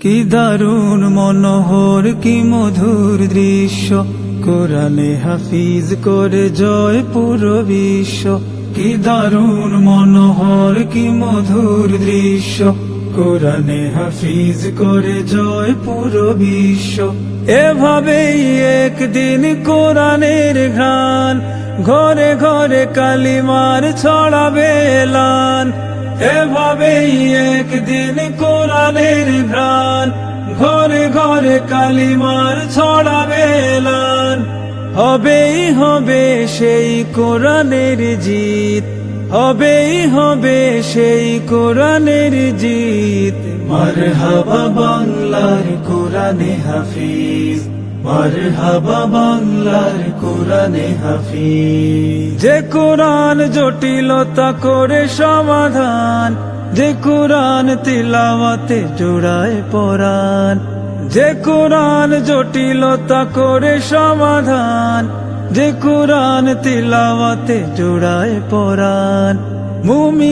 কি দারুণ মনোহর, কি মধুর দৃশ্য। কোরআনে হাফিজ করে জয় পুরো বিশ্ব। কি দারুণ মনোহর, কি মধুর দৃশ্য। কোরআনে হাফিজ করে জয় পুরো বিশ্ব। এভাবেই একদিন কোরআনের ঘ্রাণ। ঘরে ঘরে কালিমার ছড়াবে এলান। এভাবেই একদিন কোরআনের ঘ্রাণ। ঘরে ঘরে কালিমার ছড়াবে এলান। হবেই হবে সেই কোরআনের জিত। হবেই হবে সেই কোরআনের জিত। মারহাবা বাংলার কোরআনে হাফিজ। যে কোরআন জটিলতা করে সমাধান, যে কোরআন তিলাওয়াতে জোড়ায় পরাণ, যে কোরআন জটিলতা করে সমাধান, যে কোরআন তিলাওয়াতে জোড়ায় পরাণ। মুমি